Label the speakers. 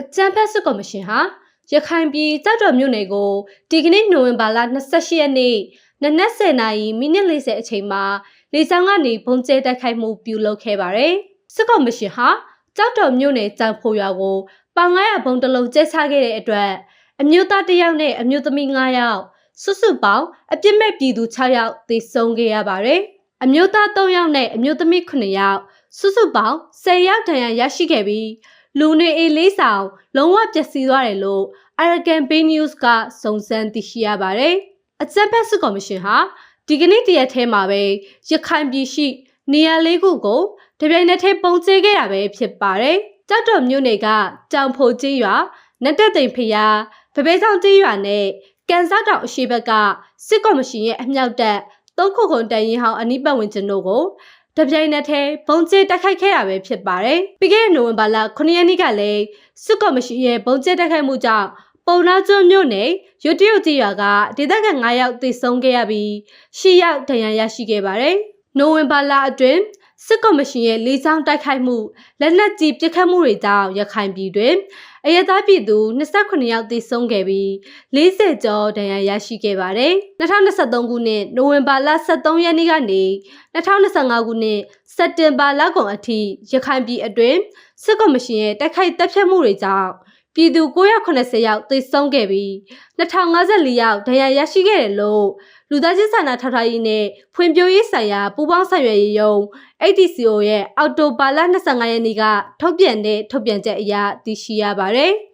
Speaker 1: အကြံဖက်စစ်ကော်မရှင်ဟာရခိုင်ပြည်ကြောက်တော်မြို့နယ်ကိုဒီကနေ့နိုဝင်ဘာလ28ရက်နေ့နနက်10:00နာရီမိနစ်40အချိန်မှာလေကြောင်းကနေဘုံကျဲတိုက်ခိုက်မှုပြုလုပ်ခဲ့ပါတယ်။စစ်ကော်မရှင်ဟာကြောက်တော်မြို့နယ်ကြောင်ဖိုရွာကိုပေါင်900ဘုံတစ်လုံးကျဲချခဲ့တဲ့အတွက်အမျိုးသားတစ်ယောက်နဲ့အမျိုးသမီး9ယောက်စုစုပေါင်းအပြစ်မဲ့ပြည်သူ6ယောက်သေဆုံးခဲ့ရပါတယ်။အမျိုးသား3ယောက်နဲ့အမျိုးသမီး9ယောက်စုစုပေါင်း10ယောက်ဒဏ်ရာရရှိခဲ့ပြီး လူနေအေးလေးဆောင်လုံးဝပျက်စီးသွားတယ်လို့ Arakan Bay News ကစုံစမ်းသိရှိရပါတယ်။အကြံဖက်စစ်ကော်မရှင်ဟာဒီကနေ့တရက်ထဲမှာပဲရခိုင်ပြည်ရှိနေရာလေးခုကိုတပြိုင်နက်တည်းပုံကျဲခဲ့တာပဲဖြစ်ပါတယ်။ကြောက်တော်မြို့နယ်ကကြောင်ဖိုကြီးရွာနတ်တက်သိမ်ဖျားဗပေဆောင်ကြီးရွာနဲ့ကန်စားတောင်အရှိဘက်ကစစ်ကော်မရှင်ရဲ့အမြောက်တပ်သုံးခုခုတန်ရင်ဟောင်းအနိပတ်ဝင်ကျင်တို့ကို တပြိုင်နက်တည်းဘုံကျဲတိုက်ခိုက်ခဲ့တာပဲဖြစ်ပါတယ်။ပြီးခဲ့တဲ့နိုဝင်ဘာလ9ရက်နေ့ကလည်းစစ်ကော်မရှင်ရဲ့ဘုံကျဲတိုက်ခိုက်မှုကြောင့်ပုံနာကျွန်းမြို့နယ်ရွတ်တရုတ်ကြီးရွာကဒေသခံ9ယောက်သေဆုံးခဲ့ရပြီး10ယောက်ဒဏ်ရာရရှိခဲ့ပါတယ်။နိုဝင်ဘာလအတွင်း စစ်ကော်မရှင်ရဲ့လေကြောင်းတိုက်ခိုက်မှုလက်နက်ကြီးပစ်ခတ်မှုတွေကြောင့်ရခိုင်ပြည်တွင်အရသာပြည်သူ28ယောက်သေဆုံးခဲ့ပြီး40ကျော်ဒဏ်ရာရရှိခဲ့ပါတယ်။2023ခုနှစ်နိုဝင်ဘာလ23ရက်နေ့ကနေ2025ခုနှစ်စက်တင်ဘာလကုန်အထိရခိုင်ပြည်အတွင်းစစ်ကော်မရှင်ရဲ့တိုက်ခိုက်တပ်ဖြတ်မှုတွေကြောင့် ပြည်သူ980ယောက်သေဆုံးခဲ့ပြီး2054ယောက်ဒဏ်ရာရရှိခဲ့တယ်လို့လူသားချင်းစာနာထောက်ထားရေးနဲ့ဖွံ့ဖြိုးရေးဆိုင်ရာပူးပေါင်းဆောင်ရွက်ရေးယုံ ATCO ရဲ့အော်တိုဘာလ25ရက်နေ့ကထုတ်ပြန်တဲ့ထုတ်ပြန်ချက်အရသိရှိရပါတယ်။